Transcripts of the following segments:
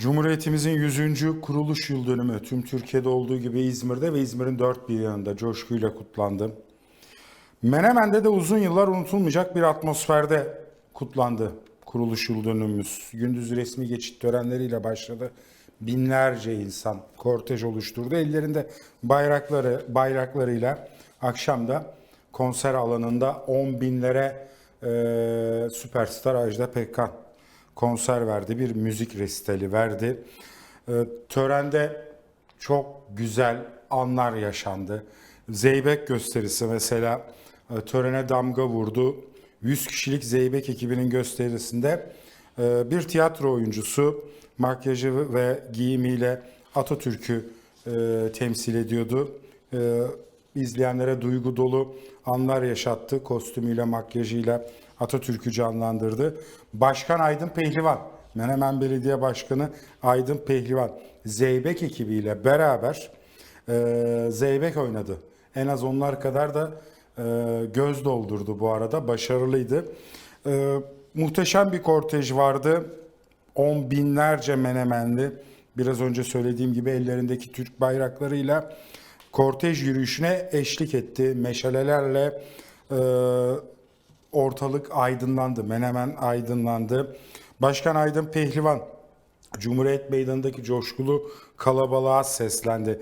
Cumhuriyetimizin 100. kuruluş yıl dönümü tüm Türkiye'de olduğu gibi İzmir'de ve İzmir'in dört bir yanında coşkuyla kutlandı. Menemen'de de uzun yıllar unutulmayacak bir atmosferde kutlandı kuruluş yıl dönümümüz. Gündüz resmi geçit törenleriyle başladı. Binlerce insan kortej oluşturdu. Ellerinde bayrakları bayraklarıyla akşamda konser alanında 10 binlere e, süperstar Ajda Pekkan konser verdi. Bir müzik resitali verdi. E, törende çok güzel anlar yaşandı. Zeybek gösterisi mesela e, törene damga vurdu. 100 kişilik Zeybek ekibinin gösterisinde e, bir tiyatro oyuncusu makyajı ve giyimiyle Atatürk'ü e, temsil ediyordu. E, izleyenlere duygu dolu anlar yaşattı. Kostümüyle, makyajıyla Atatürk'ü canlandırdı. Başkan Aydın Pehlivan, Menemen Belediye Başkanı Aydın Pehlivan, Zeybek ekibiyle beraber e, Zeybek oynadı. En az onlar kadar da e, göz doldurdu bu arada. Başarılıydı. E, muhteşem bir kortej vardı. On binlerce menemenli. Biraz önce söylediğim gibi ellerindeki Türk bayraklarıyla kortej yürüyüşüne eşlik etti. Meşalelerle e, ortalık aydınlandı. Menemen aydınlandı. Başkan Aydın Pehlivan Cumhuriyet Meydanı'ndaki coşkulu kalabalığa seslendi.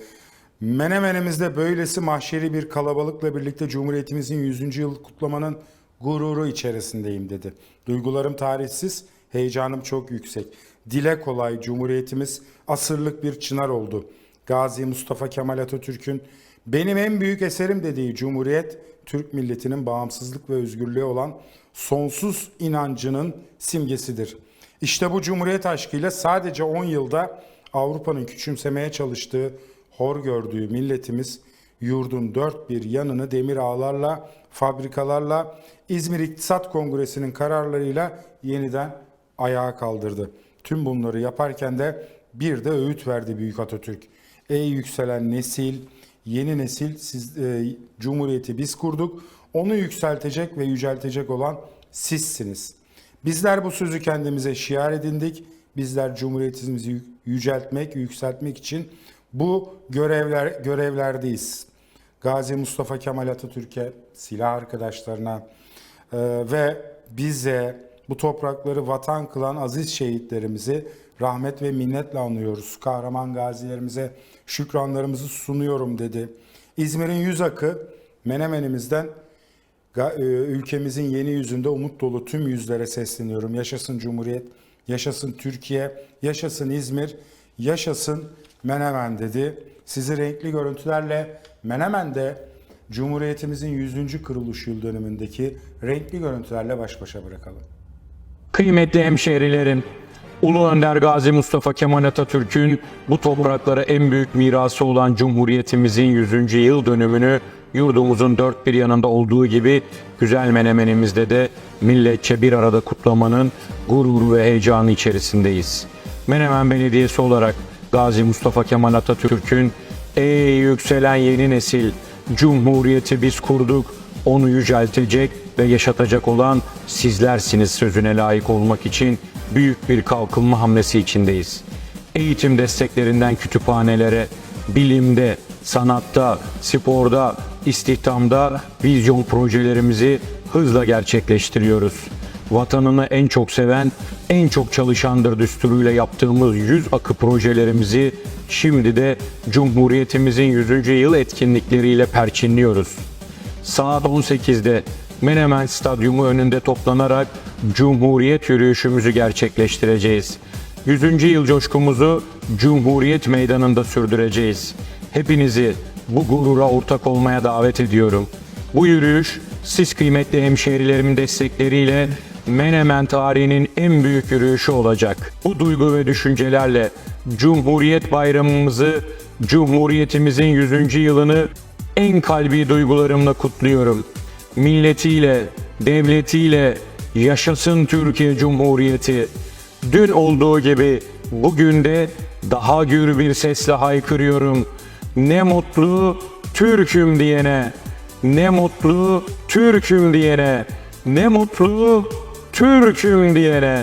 Menemenimizde böylesi mahşeri bir kalabalıkla birlikte Cumhuriyetimizin 100. yıl kutlamanın gururu içerisindeyim dedi. Duygularım tarihsiz, heyecanım çok yüksek. Dile kolay Cumhuriyetimiz asırlık bir çınar oldu. Gazi Mustafa Kemal Atatürk'ün benim en büyük eserim dediği Cumhuriyet, Türk milletinin bağımsızlık ve özgürlüğe olan sonsuz inancının simgesidir. İşte bu Cumhuriyet aşkıyla sadece 10 yılda Avrupa'nın küçümsemeye çalıştığı, hor gördüğü milletimiz yurdun dört bir yanını demir ağlarla, fabrikalarla, İzmir İktisat Kongresi'nin kararlarıyla yeniden ayağa kaldırdı. Tüm bunları yaparken de bir de öğüt verdi Büyük Atatürk. Ey yükselen nesil, yeni nesil siz e, cumhuriyeti biz kurduk. Onu yükseltecek ve yüceltecek olan sizsiniz. Bizler bu sözü kendimize şiar edindik. Bizler cumhuriyetimizi yü- yüceltmek, yükseltmek için bu görevler görevlerdeyiz. Gazi Mustafa Kemal Atatürk'e, silah arkadaşlarına e, ve bize bu toprakları vatan kılan aziz şehitlerimizi rahmet ve minnetle anıyoruz. Kahraman gazilerimize şükranlarımızı sunuyorum dedi. İzmir'in yüz akı Menemen'imizden e, ülkemizin yeni yüzünde umut dolu tüm yüzlere sesleniyorum. Yaşasın Cumhuriyet, yaşasın Türkiye, yaşasın İzmir, yaşasın Menemen dedi. Sizi renkli görüntülerle Menemen'de Cumhuriyetimizin 100. kuruluş yıl dönümündeki renkli görüntülerle baş başa bırakalım. Kıymetli hemşehrilerim, Ulu Önder Gazi Mustafa Kemal Atatürk'ün bu topraklara en büyük mirası olan Cumhuriyetimizin 100. yıl dönümünü yurdumuzun dört bir yanında olduğu gibi güzel menemenimizde de milletçe bir arada kutlamanın gururu ve heyecanı içerisindeyiz. Menemen Belediyesi olarak Gazi Mustafa Kemal Atatürk'ün Ey yükselen yeni nesil, Cumhuriyeti biz kurduk, onu yüceltecek ve yaşatacak olan sizlersiniz sözüne layık olmak için büyük bir kalkınma hamlesi içindeyiz. Eğitim desteklerinden kütüphanelere, bilimde, sanatta, sporda, istihdamda vizyon projelerimizi hızla gerçekleştiriyoruz. Vatanını en çok seven, en çok çalışandır düsturuyla yaptığımız 100 akı projelerimizi şimdi de Cumhuriyetimizin 100. yıl etkinlikleriyle perçinliyoruz saat 18'de Menemen Stadyumu önünde toplanarak Cumhuriyet yürüyüşümüzü gerçekleştireceğiz. 100. yıl coşkumuzu Cumhuriyet Meydanı'nda sürdüreceğiz. Hepinizi bu gurura ortak olmaya davet ediyorum. Bu yürüyüş siz kıymetli hemşehrilerimin destekleriyle Menemen tarihinin en büyük yürüyüşü olacak. Bu duygu ve düşüncelerle Cumhuriyet Bayramımızı, Cumhuriyetimizin 100. yılını en kalbi duygularımla kutluyorum. Milletiyle, devletiyle yaşasın Türkiye Cumhuriyeti. Dün olduğu gibi bugün de daha gür bir sesle haykırıyorum. Ne mutlu Türk'üm diyene, ne mutlu Türk'üm diyene, ne mutlu Türk'üm diyene.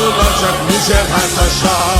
yazılacak mücevher taşa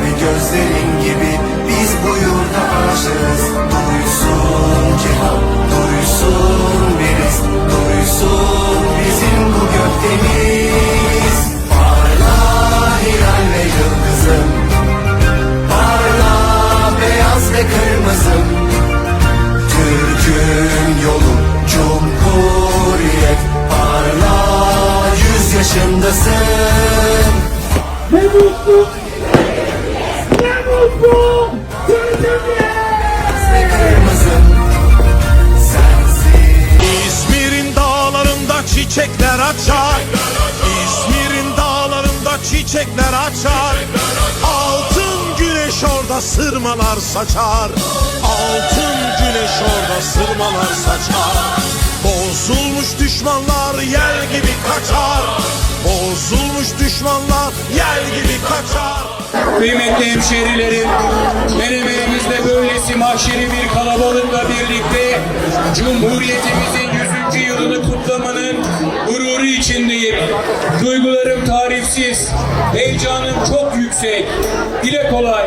Mavi gözlerin gibi Biz bu yurda aşığız. Duysun cihan Duysun biriz Duysun bizim bu gökdeniz Parla hilal ve yıldızım Parla beyaz ve kırmızım. Türk'ün yolu Cumhuriyet Parla yüz yaşındasın Ne! Sırmalar saçar. Altın güneş orada sırmalar saçar. Bozulmuş düşmanlar yel gibi kaçar. Bozulmuş düşmanlar yel gibi kaçar. Kıymetli hemşehrilerim, Menemenimizde böylesi mahşeri bir kalabalıkla birlikte Cumhuriyetimizin 100. yılını kutlamanın içindeyim. Duygularım tarifsiz, heyecanım çok yüksek. Dile kolay,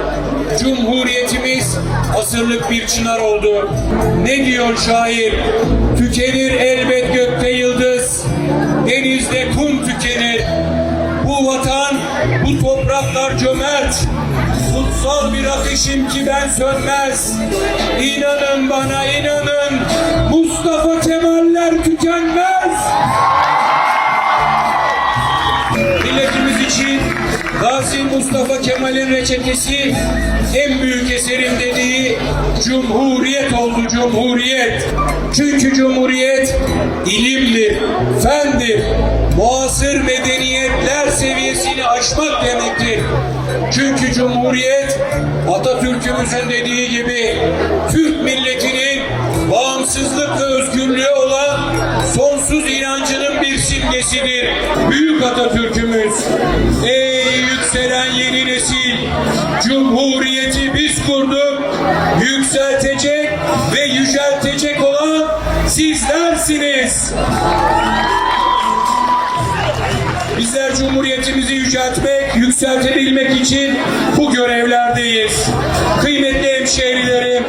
Cumhuriyetimiz asırlık bir çınar oldu. Ne diyor şair? Tükenir elbet gökte yıldız, denizde kum tükenir. Bu vatan, bu topraklar cömert. Kutsal bir ateşim ki ben sönmez. İnanın bana inanın. Mustafa Kemaller tükenmez. Mustafa Kemal'in reçetesi en büyük eserim dediği Cumhuriyet oldu Cumhuriyet. Çünkü Cumhuriyet ilimdir, fendir, muasır medeniyetler seviyesini aşmak demektir. Çünkü Cumhuriyet Atatürk'ümüzün dediği gibi Türk milletinin bağımsızlık ve özgürlüğü olan sonsuz inancının bir simgesidir. Büyük Atatürk'ümüz, ey nesil, Cumhuriyeti biz kurduk, yükseltecek ve yüceltecek olan sizlersiniz. Bizler Cumhuriyetimizi yüceltmek, yükseltebilmek için bu görevlerdeyiz. Kıymetli hemşehrilerim,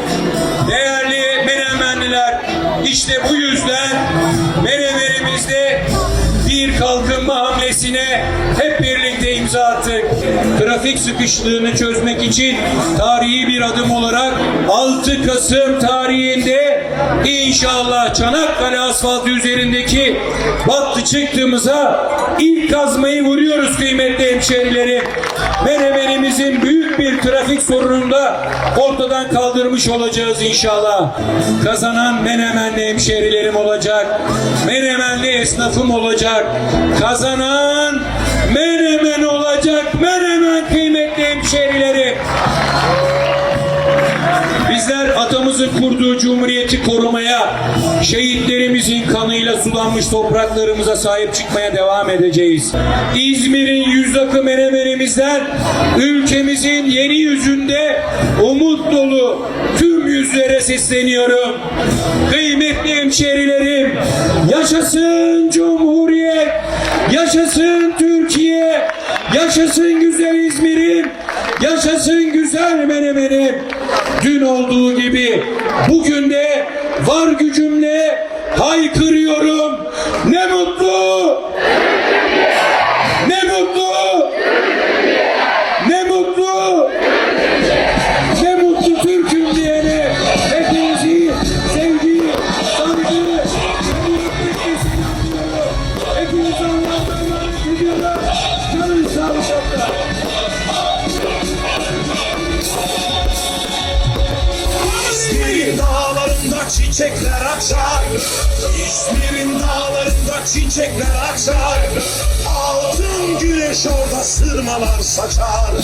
değerli Menemenliler, işte bu yüzden Menemenimizde bir kalkınma hamlesine imza attık. Trafik sıkışlığını çözmek için tarihi bir adım olarak 6 Kasım tarihinde inşallah Çanakkale asfaltı üzerindeki battı çıktığımıza ilk kazmayı vuruyoruz kıymetli hemşerilerim. Menemenimizin büyük bir trafik sorununu da ortadan kaldırmış olacağız inşallah. Kazanan Menemenli hemşerilerim olacak. Menemenli esnafım olacak. Kazanan Menemen olacak. Hemşerilerim. Bizler atamızın kurduğu cumhuriyeti korumaya, şehitlerimizin kanıyla sulanmış topraklarımıza sahip çıkmaya devam edeceğiz. İzmir'in yüz akı menemenimizden ülkemizin yeni yüzünde umut dolu tüm yüzlere sesleniyorum. Kıymetli hemşerilerim, yaşasın Cumhuriyet, yaşasın Türkiye, yaşasın güzel İzmir'im, yaşasın güzel menemenim. Dün olduğu gibi bugün de var gücümle haykırıyorum. Ne mutlu! Ne çiçekler açar Altın güneş orada sırmalar saçar.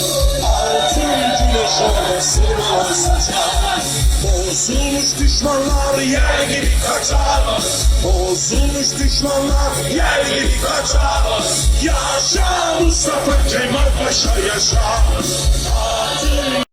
Altın güneş orada sırmalar saçar. Bozulmuş düşmanlar yer gibi kaçar. Bozulmuş düşmanlar yer gibi kaçar. Yaşa Mustafa Kemal Paşa yaşa. Altın